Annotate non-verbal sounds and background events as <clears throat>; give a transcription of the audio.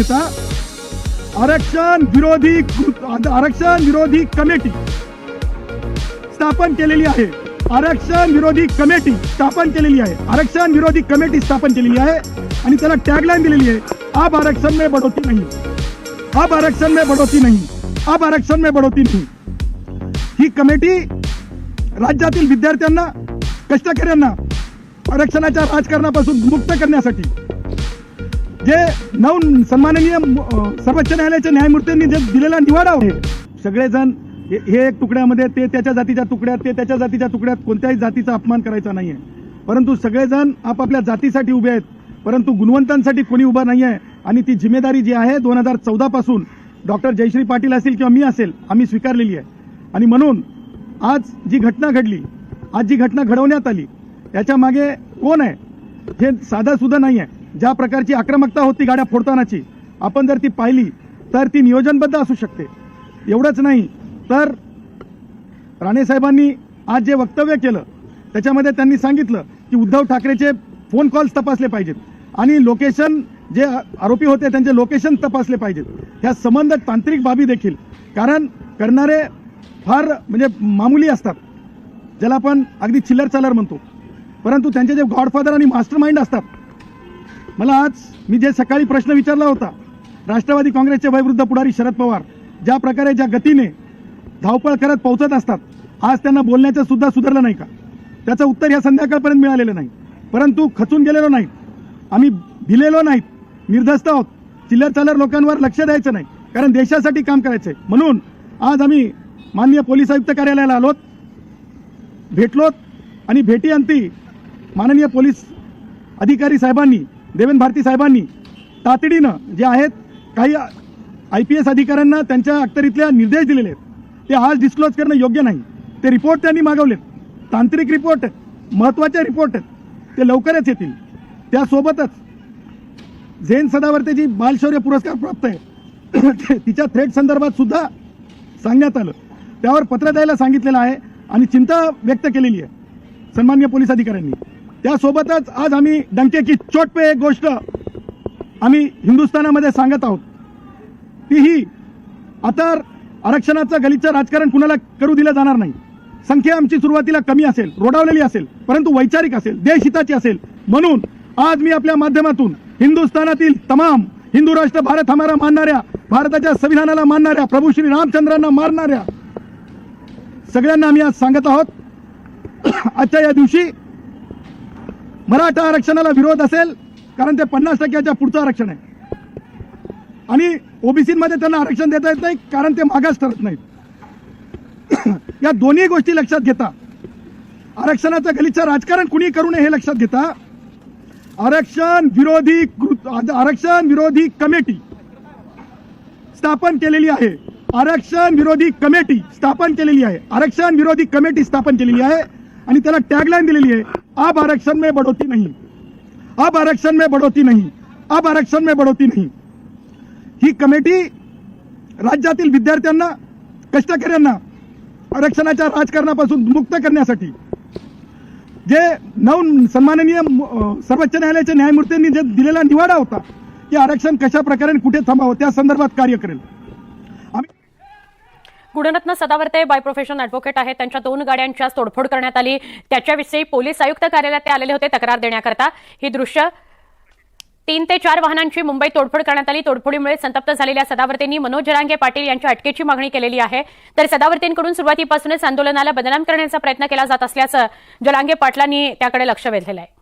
घेता आरक्षण विरोधी आरक्षण विरोधी कमिटी स्थापन केलेली आहे. आरक्षण विरोधी कमिटी स्थापन केलेली आहे. आरक्षण विरोधी कमिटी स्थापन केलेली आहे. आणि त्याला टॅगलाईन दिलेली आहे. अब आरक्षण में बढोती नाही. अब आरक्षण में बढोती नाही. अब आरक्षण में बढोती नाही. ही कमिटी राज्यातील विद्यार्थ्यांना कष्टकऱ्यांना आरक्षणाच्या राजकारणापासून मुक्त करण्यासाठी जे नऊ सन्माननीय सर्वोच्च न्यायालयाच्या न्यायमूर्तींनी जे दिलेला निवाडा आहे सगळेजण हे हे एक तुकड्यामध्ये ते त्याच्या जातीच्या तुकड्यात ते त्याच्या जातीच्या तुकड्यात कोणत्याही जातीचा अपमान करायचा नाही आहे परंतु सगळेजण आपापल्या जातीसाठी उभे आहेत परंतु गुणवंतांसाठी कोणी उभा नाही आहे आणि ती जिम्मेदारी जी आहे दोन हजार चौदापासून डॉक्टर जयश्री पाटील असेल किंवा मी असेल आम्ही स्वीकारलेली आहे. आणि म्हणून आज जी घटना घडली आज जी घटना घडवण्यात आली याच्या मागे कोण आहे हे साधा सुद्धा नाही आहे ज्या प्रकारची आक्रमकता होती गाड्या फोडतानाची आपण जर ती पाहिली तर ती नियोजनबद्ध असू शकते. एवढंच नाही तर राणेसाहेबांनी आज जे वक्तव्य केलं त्याच्यामध्ये त्यांनी सांगितलं की उद्धव ठाकरेचे फोन कॉल्स तपासले पाहिजेत. आणि लोकेशन जे आरोपी होते त्यांचे लोकेशन तपासले पाहिजेत. ह्या संबंध तांत्रिक बाबी देखील. कारण करणारे फार म्हणजे मामुली असतात ज्याला आपण अगदी चिल्लर चालर म्हणतो. परंतु त्यांचे जे गॉडफादर आणि मास्टर माइंड असतात मला आज मी जे सकाळी प्रश्न विचारला होता राष्ट्रवादी काँग्रेसचे वयवृद्ध पुढारी शरद पवार ज्या प्रकारे ज्या गतीने धावपळ करत पोहोचत असतात आज त्यांना बोलण्याचं सुद्धा सुधारलं नाही का? त्याचं उत्तर या संध्याकाळपर्यंत मिळालेलं नाही. परंतु खचून गेलेलो नाही. आम्ही भिलेलो नाहीत. निर्धस्त आहोत. चिल्लर चालर लोकांवर लक्ष द्यायचं नाही. कारण देशासाठी काम करायचंय. म्हणून आज आम्ही माननीय पोलीस आयुक्त कार्यालयाला आलोत भेटलोत आणि भेटी अंती माननीय पोलीस अधिकारी साहेबांनी देवेंद्र भारती साहेबांनी तातडीनं जे आहेत काही आय पी एस अधिकाऱ्यांना त्यांच्या अखतरीतल्या निर्देश दिलेले आहेत. ते आज डिस्क्लोज करणं योग्य नाही. ते रिपोर्ट त्यांनी मागवलेत. तांत्रिक रिपोर्ट आहेत. महत्त्वाचे रिपोर्ट आहेत. ते लवकरच येतील. त्यासोबतच झेन सदावर्ते जी बालशौर्य पुरस्कार प्राप्त आहे <coughs> तिच्या थ्रेट संदर्भात सुद्धा सांगण्यात आलं. त्यावर पत्र द्यायला सांगितलेलं आहे आणि चिंता व्यक्त केलेली आहे. सन्मान्य पोलीस अधिकाऱ्यांनी. त्यासोबतच आज आम्ही डंके की चोट पे एक गोष्ट आम्ही हिंदुस्थानामध्ये सांगत आहोत. तीही आता आरक्षणाचं गलिच्छ राजकारण कुणाला करू दिलं जाणार नाही. संख्या आमची सुरुवातीला कमी असेल रोडावलेली असेल परंतु वैचारिक असेल देशहिताची असेल. म्हणून आज मी आपल्या माध्यमातून हिंदुस्थानातील तमाम हिंदू राष्ट्र भारत हमारा मानणाऱ्या भारताच्या संविधानाला मानणाऱ्या प्रभू श्री रामचंद्रांना मारणाऱ्या सगळ्यांना आम्ही आज सांगत आहोत. <clears throat> आजच्या या दिवशी मराठा आरक्षणाला विरोध असेल कारण ते पन्नास टक्क्याच्या पुढचं आरक्षण आहे. आणि ओबीसीमध्ये त्यांना आरक्षण देता येत नाही कारण ते मागास ठरत नाहीत. <clears throat> या दोन्ही गोष्टी लक्षात घेता. आरक्षणाचं गलिच्छ राजकारण कुणी करू नये हे लक्षात घेता. आरक्षण विरोधी आरक्षण विरोधी कमिटी स्थापन केलेली आहे. आरक्षण विरोधी कमिटी स्थापन केलेली आहे. आरक्षण विरोधी कमिटी स्थापन केलेली आहे. आणि त्याला टॅगलाईन दिलेली आहे. अब आरक्षण में बढ़ोतरी नहीं। अब आरक्षण में बढ़ोतरी नहीं। अब आरक्षण में बढ़ोतरी नहीं। ही कमिटी राज्यातील विद्यार्थ्यांना कष्टकऱ्यांना आरक्षणाच्या राजकारणापासून मुक्त करण्यासाठी जे नऊ सन्माननीय सर्वोच्च न्यायालयाच्या न्यायमूर्तींनी जे दिलेला निवाडा होता की आरक्षण कशा प्रकारे कुठे थांबावं त्या संदर्भात कार्य करेल. Gunaratna Sadavarte by profession advocate आहेत. त्यांच्या दोन गाड्यांच्या तोडफोड करण्यात आली. त्याच्याविषयी पोलीस आयुक्त कार्यालयात ते आलेले होते तक्रार देण्याकरता. ही दृश्य तीन ते चार वाहनांची मुंबईत तोडफोड करण्यात आली. तोडफोडीमुळे संतप्त झालेल्या सदावर्तेंनी मनोज जरांगे पाटील यांच्या अटकेची मागणी केलेली आहे. तर सदावर्तेंकडून सुरुवातीपासूनच आंदोलनाला बदनाम करण्याचा प्रयत्न केला जात असल्याचं जलांगे पाटलांनी त्याकडे लक्ष वेधलेलं आहे.